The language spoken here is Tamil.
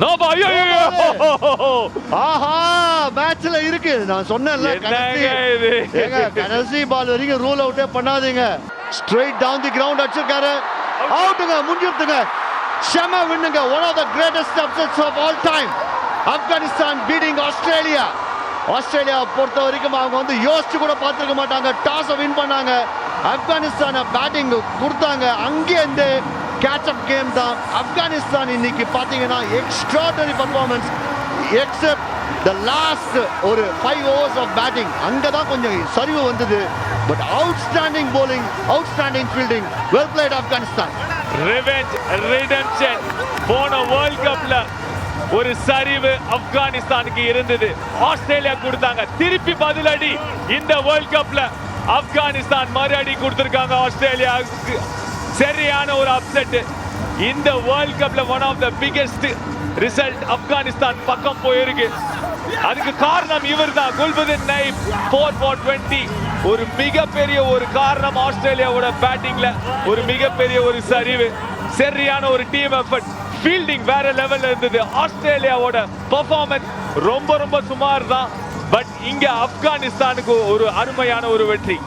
நோபா ஐயோ ஆஹா மேட்ச்ல இருக்கு. நான் சொன்னேன்ல ஏங்க கடைசி பால் வரைக்கும் ரூல் அவுட்டே பண்ணாதீங்க. ஸ்ட்ரைட் டவுன் தி கிரவுண்ட் அடிச்சிருக்காரு. அவுட்டுங்க முடிஞ்சிருத்துங்க ஷெம வின்னுங்க. One of the greatest upsets of all time Afghanistan beating Australia. Australia பொறுத்த வரைக்கும் அவங்க வந்து யோசிச்சு கூட பார்த்துருக்க மாட்டாங்க. டாஸை வின் பண்ணாங்க. ஆப்கானிஸ்தானை பேட்டிங் கொடுத்தாங்க. அங்கேருந்து கேட்ச் அப் கேம் தான் ஆப்கானிஸ்தான் இன்னைக்கு பார்த்தீங்கன்னா extraordinary performance except the last ஒரு ஃபைவ் ஓவர்ஸ் ஆஃப் பேட்டிங் அங்கே தான் கொஞ்சம் சரிவு வந்தது. But outstanding out outstanding fielding well played Afghanistan revenge redemption போன வேர்ல்ட் கப்ல ஒரு சரிவு ஆப்கானிஸ்தானுக்கு இருந்தது. ஆஸ்திரேலியா கொடுத்தாங்க. திருப்பி பதிலடி இந்த வேர்ல்ட் கப்ல ஆப்கானிஸ்தான் மறு அடி கொடுத்திருக்காங்க ஆஸ்திரேலியாவுக்கு சரியான ஒரு அப்செட் இந்த வேர்ல்ட் கப்ல one of the biggest result Afghanistan பக்கம் போயிருக்கு. அதுக்கு காரணம் இவர் தான் Gulbadin Naib four for twenty ஒரு மிகப்பெரிய ஒரு காரணம் ஆஸ்திரேலியாவோட பேட்டிங்ல ஒரு மிகப்பெரிய ஒரு சரிவு. சரியான ஒரு டீம் எஃபர்ட் ஃபீல்டிங் வேற லெவல்ல இருந்தது. ஆஸ்திரேலியாவோட பெர்ஃபார்மன்ஸ் ரொம்ப ரொம்ப சுமார் தான் பட் இங்க ஆப்கானிஸ்தானுக்கு ஒரு அருமையான ஒரு வெற்றி.